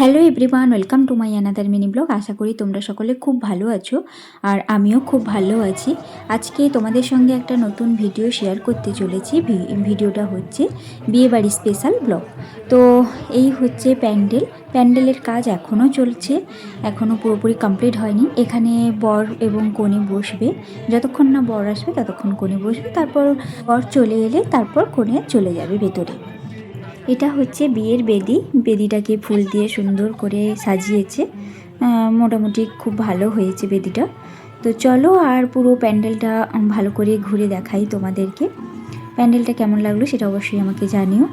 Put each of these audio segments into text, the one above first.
Hello everyone welcome to my another mini blog আশা করি তোমরা সকলে খুব ভালো আছো আর আমিও খুব ভালো আছি। আজকে তোমাদের সঙ্গে একটা নতুন ভিডিও শেয়ার করতে চলেছি। ভিডিওটা হচ্ছে বিয়েবাড়ি স্পেশাল ব্লগ তো এই হচ্ছে প্যান্ডেল। প্যান্ডেলের কাজ এখনও চলছে। এখনও পুরোপুরি কমপ্লিট হয়নি। এখানে বর এবং কনে বসবে। যতক্ষণ না বর আসবে, ততক্ষণ কনে বসবে। তারপর বর চলে এলে তারপর কনে চলে যাবে ভেতরে। এটা হচ্ছে বিয়ের বেদি। বেদিটাকে ফুল দিয়ে সুন্দর করে সাজিয়েছে। মোটামুটি খুব ভালো হয়েছে বেদিটা। তো চলো আর পুরো প্যান্ডেলটা ভালো করে ঘুরে দেখাই তোমাদেরকে। প্যান্ডেলটা কেমন লাগল সেটা অবশ্যই আমাকে জানিও।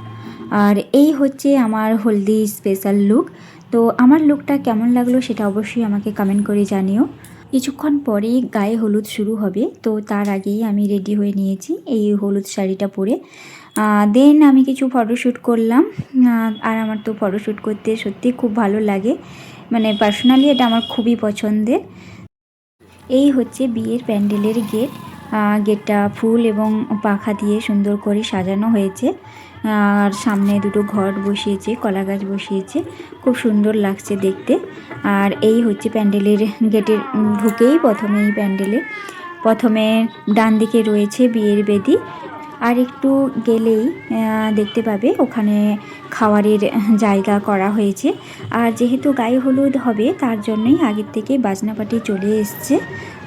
আর এই হচ্ছে আমার হলদি স্পেশাল লুক তো আমার লুকটা কেমন লাগল সেটা অবশ্যই আমাকে কমেন্ট করে জানিও। কিছুক্ষণ পরেই গায়ে হলুদ শুরু হবে। তো তার আগেই আমি রেডি হয়ে নিয়েছি এই হলুদ শাড়িটা পরে। দেন আমি কিছু ফটোশ্যুট করলাম। আর আমার তো ফটোশ্যুট করতে সত্যি খুব ভালো লাগে। মানে পার্সোনালি এটা আমার খুবই পছন্দের। এই হচ্ছে বিয়ের প্যান্ডেলের গেট। গেটটা ফুল এবং পাখা দিয়ে সুন্দর করে সাজানো হয়েছে। আর সামনে দুটো ঘর বসিয়েছে, কলা গাছ বসিয়েছে। খুব সুন্দর লাগছে দেখতে। আর এই হচ্ছে প্যান্ডেলের গেটের ঢুকেই প্রথমে এই প্যান্ডেলে। প্রথমে ডান দিকে রয়েছে বিয়ের বেদি। আর একটু গেলেই দেখতে পাবে ওখানে খাওয়ারের জায়গা করা হয়েছে। আর যেহেতু গায়ে হলুদ হবে, তার জন্যই আগের থেকে বাজনাপাটি চলে এসছে।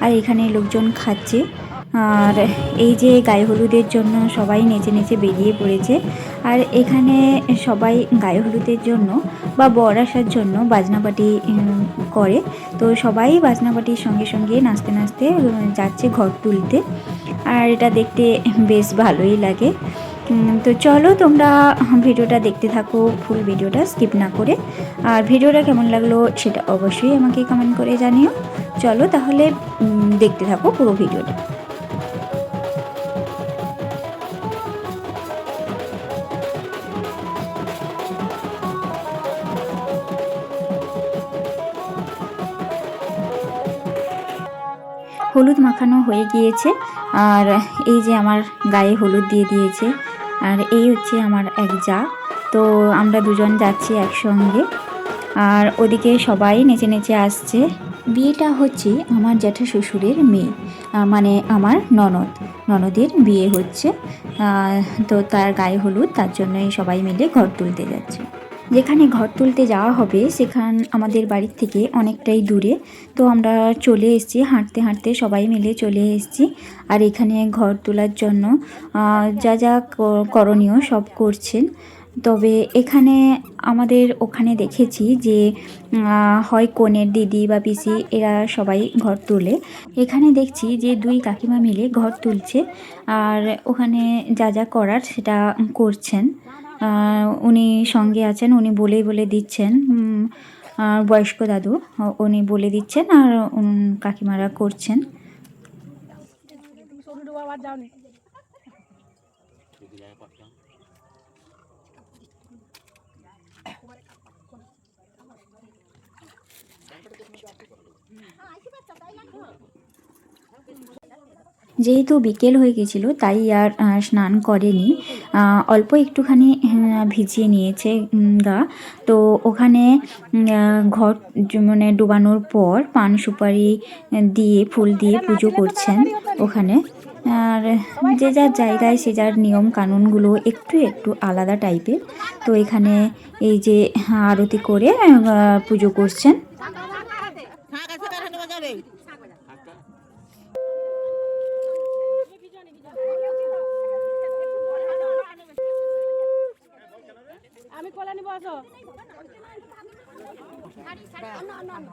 আর এখানে লোকজন খাচ্ছে। আর এই যে গায়ে হলুদের জন্য সবাই নেচে নেচে বেরিয়ে পড়েছে। আর এখানে সবাই গায়ে হলুদের জন্য বা বর আসার জন্য বাজনাপাটি করে। তো সবাই বাজনাপাটির সঙ্গে সঙ্গে নাচতে নাচতে যাচ্ছে ঘর তুলতে। আর এটা দেখতে বেশ ভালোই লাগে। তো চলো তোমরা ভিডিওটা দেখতে থাকো, ফুল ভিডিওটা স্কিপ না করে। আর ভিডিওটা কেমন লাগল সেটা অবশ্যই আমাকে কমেন্ট করে জানিও। চলো তাহলে দেখতে থাকো পুরো ভিডিওটা। হলুদ মাখানো হয়ে গিয়েছে। আর এই যে আমার গায়ে হলুদ দিয়ে দিয়েছে। আর এই হচ্ছে আমার এক যা। তো আমরা দুজন যাচ্ছি একসঙ্গে। আর ওদিকে সবাই নেচে নেচে আসছে। বিয়েটা হচ্ছে আমার জ্যাঠা শ্বশুরের মেয়ে মানে আমার ননদ। ননদের বিয়ে হচ্ছে। তো তার গায়ে হলুদ, তার জন্যই সবাই মিলে ঘর তুলতে যাচ্ছে। যেখানে ঘর তুলতে যাওয়া হবে, সেখান আমাদের বাড়ির থেকে অনেকটাই দূরে। তো আমরা চলে এসেছি, হাঁটতে হাঁটতে সবাই মিলে চলে এসেছি। আর এখানে ঘর তোলার জন্য যা যা করণীয় সব করছেন। তবে এখানে আমাদের ওখানে দেখেছি যে হয় কনের দিদি বা পিসি, এরা সবাই ঘর তোলে। এখানে দেখছি যে দুই কাকিমা মিলে ঘর তুলছে। আর ওখানে যা যা করার সেটা করছেন। উনি সঙ্গে আছেন, উনি বলেই বলে দিচ্ছেন বয়স্ক দাদু, উনি বলে দিচ্ছেন আর কাকিমারা করছেন। যেহেতু বিকেল হয়ে গেছিল তাই আর স্নান করেনি। অল্প একটুখানি ভিজিয়ে নিয়েছে গা। তো ওখানে ঘর মানে ডোবানোর পর পান সুপারি দিয়ে ফুল দিয়ে পুজো করছেন ওখানে। আর যে যার জায়গায় সে যার নিয়ম কানুনগুলো একটু একটু আলাদা টাইপের। তো এখানে এই যে আরতি করে পুজো করছেন ফাঁক আছে কার হাতে বাজাবে আমি কলা নিব আসো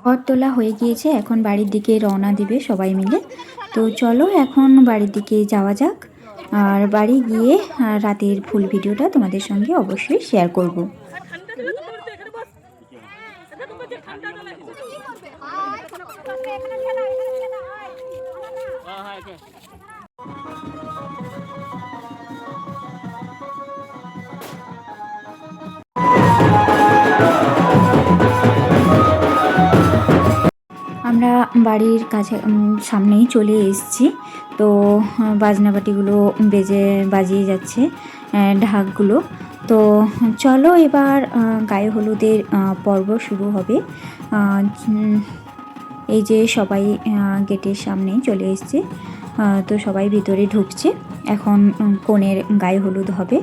ঘর তোলা হয়ে গিয়েছে, এখন বাড়ির দিকে রওনা দিবে সবাই মিলে। তো চলো এখন বাড়ির দিকে যাওয়া যাক। আর বাড়ি গিয়ে রাতের ফুল ভিডিওটা তোমাদের সঙ্গে অবশ্যই শেয়ার করব। বাড়ির কাছে সামনেই চলে এসেছি। তো বাজনাবাটিগুলো বেজে, বাজিয়ে যাচ্ছে ঢাকগুলো। তো, চলো এবার গায়ে হলুদের পর্ব শুরু হবে। এই যে সবাই গেটের সামনে চলে এসছে। তো সবাই ভিতরে ঢুকছে। এখন কনের গায়ে হলুদ হবে।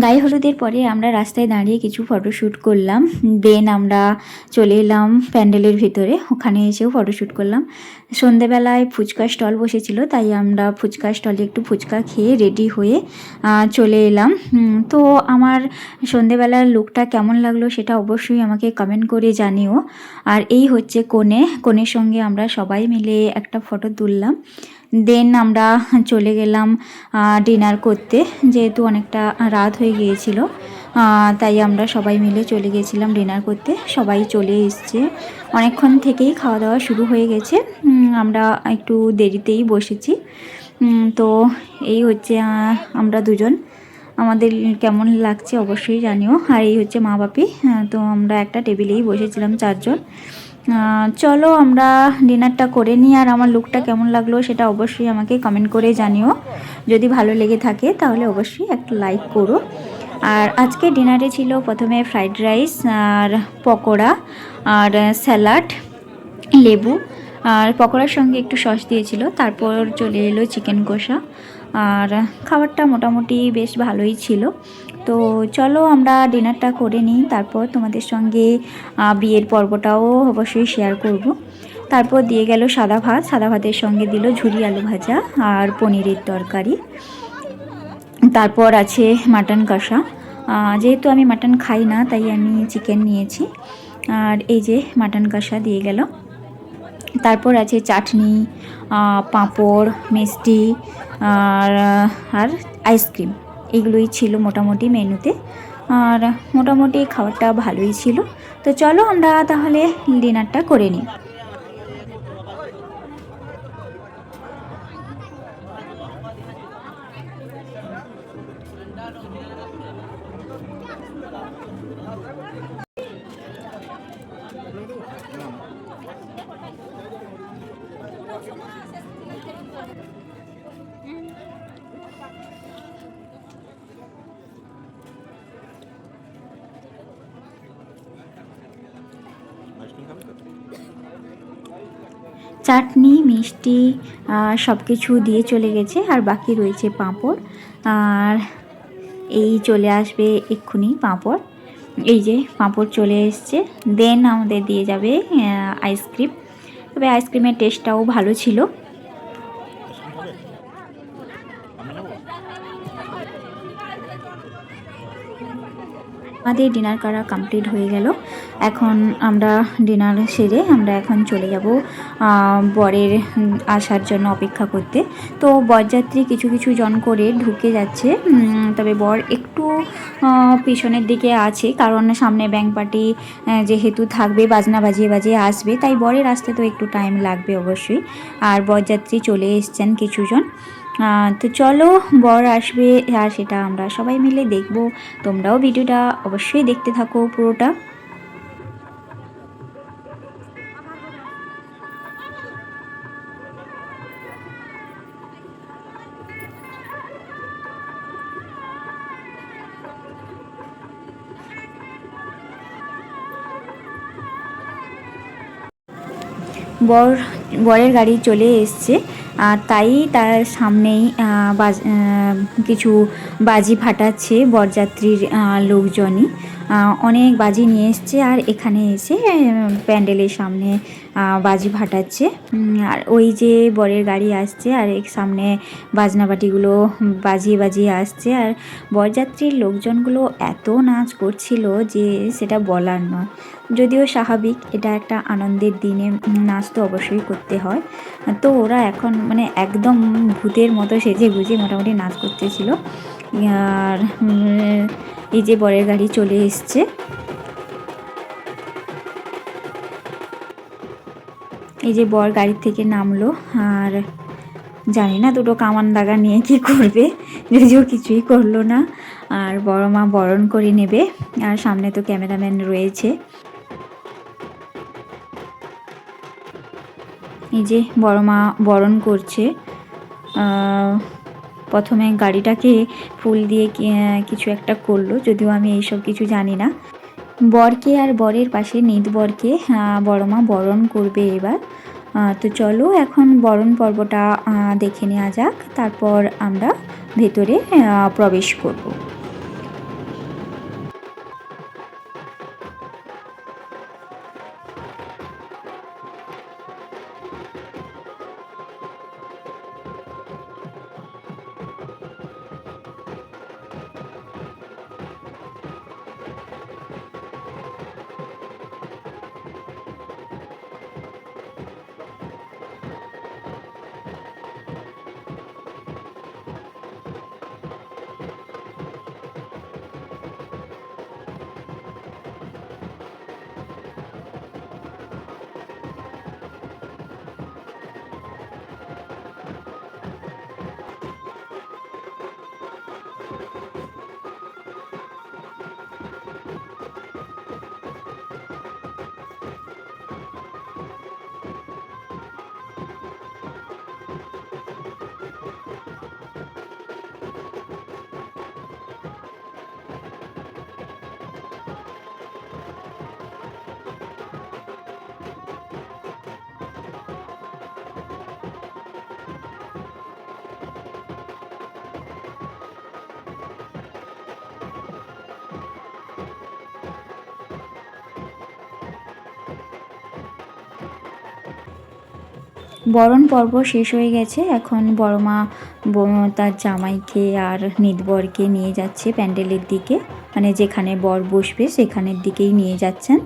গায়ে হলুদের পরে আমরা রাস্তায় দাঁড়িয়ে কিছু ফটোশ্যুট করলাম। দেন আমরা চলে এলাম প্যান্ডেলের ভিতরে। ওখানে এসেও ফটোশ্যুট করলাম। সন্ধেবেলায় ফুচকা স্টল বসেছিল, তাই আমরা ফুচকা স্টলে একটু ফুচকা খেয়ে রেডি হয়ে চলে এলাম। তো আমার সন্ধেবেলার লুকটা কেমন লাগল সেটা অবশ্যই আমাকে কমেন্ট করে জানিও। আর এই হচ্ছে কোণে। কোণের সঙ্গে আমরা সবাই মিলে একটা ফটো তুললাম। দেন আমরা চলে গেলাম ডিনার করতে। যেহেতু অনেকটা রাত হয়ে গিয়েছিল তাই আমরা সবাই মিলে চলে গেছিলাম ডিনার করতে। সবাই চলে এসছে। অনেকক্ষণ থেকেই খাওয়া দাওয়া শুরু হয়ে গেছে। আমরা একটু দেরিতেই বসেছি। তো এই হচ্ছে আমরা দুজন। আমাদের কেমন লাগছে অবশ্যই জানিও। আর এই হচ্ছে মা বাপি। তো আমরা একটা টেবিলেই বসেছিলাম চারজন। চলো আমরা ডিনারটা করে নিই, আর আমার লুকটা কেমন লাগল সেটা অবশ্যই আমাকে কমেন্ট করে জানিও। যদি ভালো লেগে থাকে তাহলে অবশ্যই একটা লাইক করো। আর আজকে ডিনারে ছিল প্রথমে ফ্রাইড রাইস আর পকোড়া আর স্যালাড লেবু। আর পকোড়ার সঙ্গে একটু সস দিয়েছিল, তারপর চলে এলো চিকেন কষা। আর খাবারটা মোটামুটি বেশ ভালোই ছিল। তো চলো আমরা ডিনারটা করে নিই, তারপর তোমাদের সঙ্গে বিয়ের পর্বটাও অবশ্যই শেয়ার করব। তারপর দিয়ে গেল সাদা ভাত, সাদা ভাতের সঙ্গে দিল ঝুরি আলু ভাজা আর পনিরের তরকারি। তারপর আছে মাটন কষা। যেহেতু আমি মাটন খাই না, তাই আমি চিকেন নিয়েছি। আর এই যে মাটন কষা দিয়ে গেল। তারপর আছে চাটনি পাঁপড়, মিষ্টি, আর আর আইসক্রিম এগুলোই ছিল মোটামুটি মেনুতে। আর মোটামুটি খাবারটা ভালোই ছিল। তো চলো আমরা তাহলে ডিনারটা করে নিই। চাটনি, মিষ্টি সব কিছু দিয়ে চলে গেছে, আর বাকি রয়েছে পাঁপড়। আর এই চলে আসবে এক্ষুনি পাঁপড়। এই যে পাঁপড় চলে এসছে। দেন আমাদের দিয়ে যাবে আইসক্রিম তবে আইসক্রিমের টেস্টটাও ভালো ছিল। আমাদের ডিনার করা কমপ্লিট হয়ে গেল। এখন আমরা ডিনার সেরে আমরা এখন চলে যাব বরের আসার জন্য অপেক্ষা করতে। তো বরযাত্রী কিছু কিছু জন করে ঢুকে যাচ্ছে তবে বর একটু পিছনের দিকে আছে কারণ সামনে ব্যাংক পার্টি যেহেতু থাকবে, বাজনা বাজিয়ে বাজিয়ে আসবে, তাই বরের আসতে তো একটু টাইম লাগবে অবশ্যই। আর বরযাত্রী চলে এসছেন কিছুজন তো চলো, বর আসবে, আর সেটা আমরা সবাই মিলে দেখব। তোমরাও ভিডিওটা অবশ্যই দেখতে থাকো পুরোটা। বর, বরের গাড়ি চলে এসছে। আর তাই তার সামনেই বাজ কিছু বাজি ফাটাচ্ছে বরযাত্রীর লোকজনই। অনেক বাজি নিয়ে এসছে আর এখানে এসে প্যান্ডেলের সামনে বাজি ফাটাচ্ছে। আর ওই যে বরের গাড়ি আসছে আর এর সামনে বাজনাবাটিগুলো বাজিয়ে বাজিয়ে আসছে। আর বরযাত্রীর লোকজনগুলো এত নাচ করছিল যে সেটা বলার নয়। যদিও স্বাভাবিক, এটা একটা আনন্দের দিনে নাচ তো অবশ্যই করতে হয়। তো ওরা এখন মানে একদম ভূতের মতো সেজে গুজে মোটামুটি নাচ করতেছিল। আর এই যে বরের গাড়ি চলে এসছে। এই যে বর গাড়ির থেকে নামলো, আর জানি না দুটো কামান দাগা নিয়ে কি করবে, যদিও কিছুই করল না। আর বড় মা বরণ করে নেবে, আর সামনে তো ক্যামেরাম্যান রয়েছে। এই যে বড় মা বরণ করছে প্রথমে গাড়িটাকে ফুল দিয়ে কিছু একটা করল, যদিও আমি এইসব কিছু জানি না। বরকে আর বরের পাশে নিত বরকে বড় মা বরণ করবে এবার। তো চলো এখন বরণ পর্বটা দেখে নেওয়া যাক, তারপর আমরা ভেতরে প্রবেশ করব। বরণ পর্ব শেষ হয়ে গেছে। এখন বড় মা ব- তার জামাইকে আর নিদবরকে নিয়ে যাচ্ছে প্যান্ডেলের দিকে। মানে যেখানে বর বসবে সেখানের দিকেই নিয়ে যাচ্ছেন।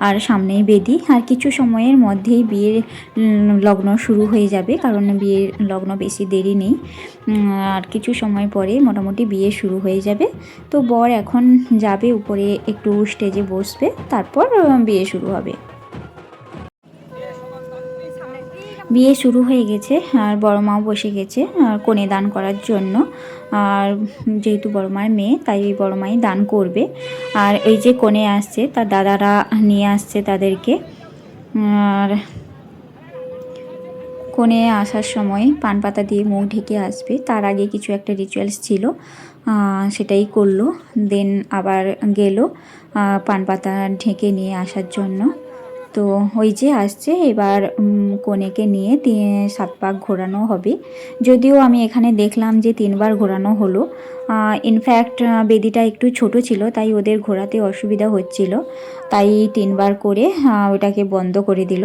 আর সামনেই বেদি। আর কিছু সময়ের মধ্যেই বিয়ের লগ্ন শুরু হয়ে যাবে। কারণ বিয়ের লগ্ন বেশি দেরি নেই। আর কিছু সময় পরে মোটামুটি বিয়ে শুরু হয়ে যাবে। তো বর এখন যাবে উপরে একটু স্টেজে বসবে। তারপর বিয়ে শুরু হবে। বিয়ে শুরু হয়ে গেছে, আর বড় মাও বসে গেছে, আর কনে দান করার জন্য। আর যেহেতু বড় মায়ের মেয়ে, তাই এই বড় মাই দান করবে। আর এই যে কনে আসছে, তার দাদারা নিয়ে আসছে তাদেরকে। আর কনে আসার সময় পান পাতা দিয়ে মুখ ঢেকে আসবে। তার আগে কিছু একটা রিচুয়ালস ছিল সেটাই করল। দেন আবার গেল পান পাতা ঢেকে নিয়ে আসার জন্য। তো ওই যে আসছে, এবার কনেকে নিয়ে সাত পাক ঘোরানো হবে। যদিও আমি এখানে দেখলাম যে তিনবার ঘোরানো হলো। ইনফ্যাক্ট বেদিটা একটু ছোট ছিল, তাই ওদের ঘোরাতে অসুবিধা হচ্ছিল। তাই তিনবার করে ওটাকে বন্ধ করে দিল।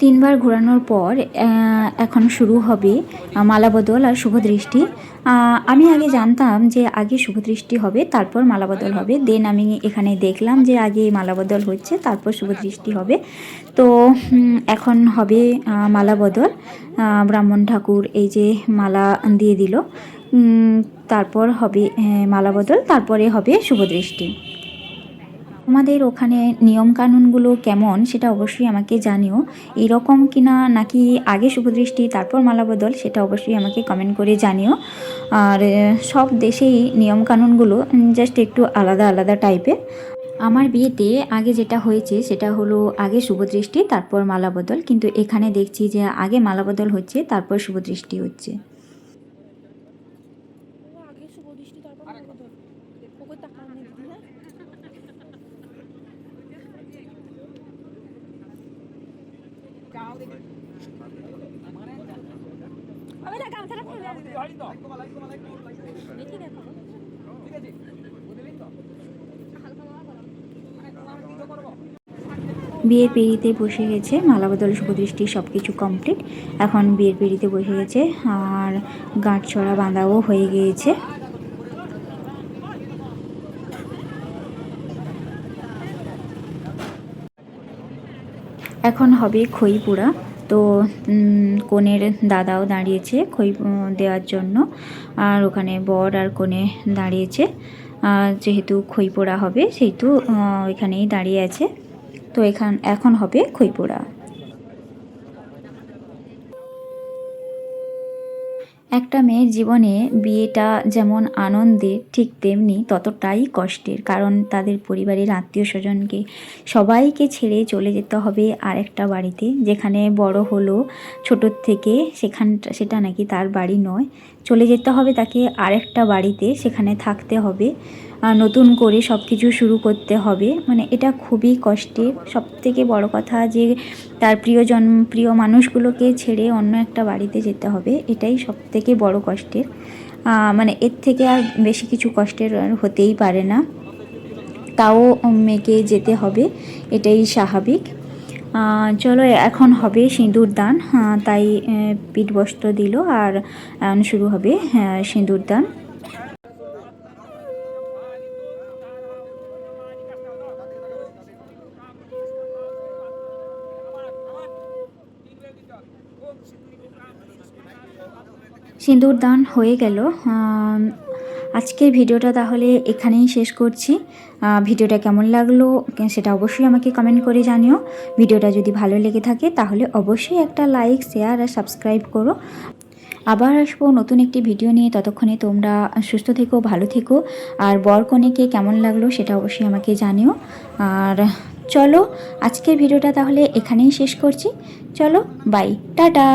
তিনবার ঘোরানোর পর এখন শুরু হবে মালাবদল আর শুভদৃষ্টি। আমি আগে জানতাম যে আগে শুভদৃষ্টি হবে, তারপর মালাবদল হবে। দেন আমি এখানে দেখলাম যে আগে মালাবদল হচ্ছে, তারপর শুভদৃষ্টি হবে। তো এখন হবে মালাবদল। ব্রাহ্মণ ঠাকুর এই যে মালা দিয়ে দিল। তারপর হবে মালাবদল, তারপরে হবে শুভদৃষ্টি। তোমাদের ওখানে নিয়মকানুনগুলো কেমন সেটা অবশ্যই আমাকে জানিও। এরকম কিনা নাকি আগে শুভদৃষ্টি, তারপর মালাবদল সেটা অবশ্যই আমাকে কমেন্ট করে জানিও। আর সব দেশেই নিয়মকানুনগুলো জাস্ট একটু আলাদা আলাদা টাইপের আমার বিয়েতে আগে যেটা হয়েছে সেটা হলো আগে শুভদৃষ্টি, তারপর মালাবদল কিন্তু এখানে দেখছি যে আগে মালাবদল হচ্ছে, তারপর শুভদৃষ্টি হচ্ছে আগে শুভ দৃষ্টি তারপর মালাবদল ওকে তাকাও নি দিদি হ্যাঁ আমি না গামছাটা ফেলে দেখি দেখো বিয়ের পিঁড়িতে বসে গেছে মালাবদল শুভদৃষ্টি সব কিছু কমপ্লিট এখন বিয়ের পিঁড়িতে বসে গেছে আর গাঁট ছড়া বাঁধাও হয়ে গিয়েছে। এখন হবে খই পোড়া তো কনের দাদাও দাঁড়িয়েছে খই দেওয়ার জন্য। আর ওখানে বর আর কনে দাঁড়িয়েছে। যেহেতু খই পোড়া হবে সেহেতু আহ, এখানেই দাঁড়িয়ে আছে। তো এখান, এখন হবে খই পোড়া একটা মেয়ের জীবনে বিয়েটা যেমন আনন্দের ঠিক তেমনি ততটাই কষ্টের, কারণ তাদের পরিবারের আত্মীয় স্বজনকে সবাইকে ছেড়ে চলে যেতে হবে আরেকটা বাড়িতে, যেখানে বড় হলো, ছোটোর থেকে সেখানটা সেটা নাকি তার বাড়ি নয়। চলে যেতে হবে তাকে আরেকটা বাড়িতে, সেখানে থাকতে হবে। আর নতুন করে সব কিছু শুরু করতে হবে। মানে এটা খুবই কষ্টের। সব থেকে বড় কথা যে তার প্রিয়জন, প্রিয় মানুষগুলোকে ছেড়ে অন্য একটা বাড়িতে যেতে হবে। এটাই সব থেকে বড় কষ্টের। মানে এর থেকে আর বেশি কিছু কষ্টের হতেই পারে না। তাও মেয়েকে যেতে হবে। এটাই স্বাভাবিক। চলো, এখন হবে সিঁদুর দান। তাই পিঠ বস্ত্র দিল আর শুরু হবে সিঁদুর দান। সিঁদুর দান হয়ে গেল। আজকের ভিডিওটা তাহলে এখানেই শেষ করছি। ভিডিওটা কেমন লাগল সেটা অবশ্যই আমাকে কমেন্ট করে জানিও। ভিডিওটা যদি ভালো লেগে থাকে তাহলে অবশ্যই একটা লাইক শেয়ার আর সাবস্ক্রাইব করো। আবার আসব নতুন একটি ভিডিও নিয়ে। ততক্ষণে তোমরা সুস্থ থেকো, ভালো থেকো। আর বর কনেকে কেমন লাগল সেটা অবশ্যই আমাকে জানিও। আর চলো আজকের ভিডিওটা তাহলে এখানেই শেষ করছি। চলো বাই টাটা!